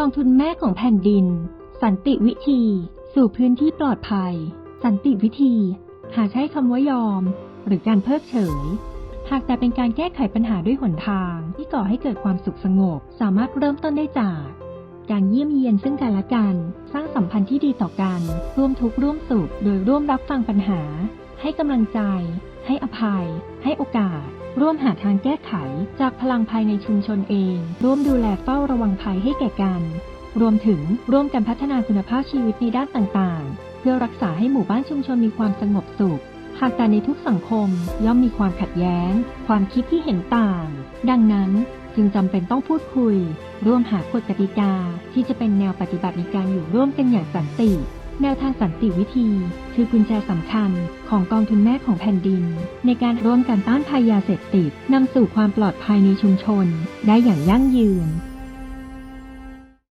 กองทุนแม่ของแผ่นดิน สันติวิธี สู่พื้นที่ปลอดภัย สันติวิธี หาใช้คำว่ายอม หรือการเพิกเฉย หากแต่เป็นการแก้ไขปัญหาด้วยหนทางที่ก่อให้เกิดความสุขสงบ สามารถเริ่มต้นได้จาก การเยี่ยมเยียนซึ่งกันและกัน สร้างสัมพันธ์ที่ดีต่อกัน ร่วมทุกข์ร่วมสุข โดยร่วมรับฟังปัญหา ให้กำลังใจ ให้อภัย ให้โอกาส ร่วมหาทางแก้ไขจากพลังภายในชุมชนเอง ร่วมดูแลเฝ้าระวังภัยให้แก่กัน รวมถึงร่วมกันพัฒนาคุณภาพชีวิตในด้านต่างๆ เพื่อรักษาให้หมู่บ้านชุมชนมีความสงบสุข หากแต่ในทุกสังคมย่อมมีความขัดแย้ง ความคิดที่เห็นต่าง ดังนั้นจึงจำเป็นต้องพูดคุย ร่วมหากฎกติกาที่จะเป็นแนวปฏิบัติในการอยู่ร่วมกันอย่างสันติ แนวทางสันติวิธี คือกุญแจสำคัญของกองทุนแม่ของแผ่นดิน ในการร่วมกันต้านภัยยาเสพติดนำสู่ความปลอดภัยในชุมชน ได้อย่างยั่งยืน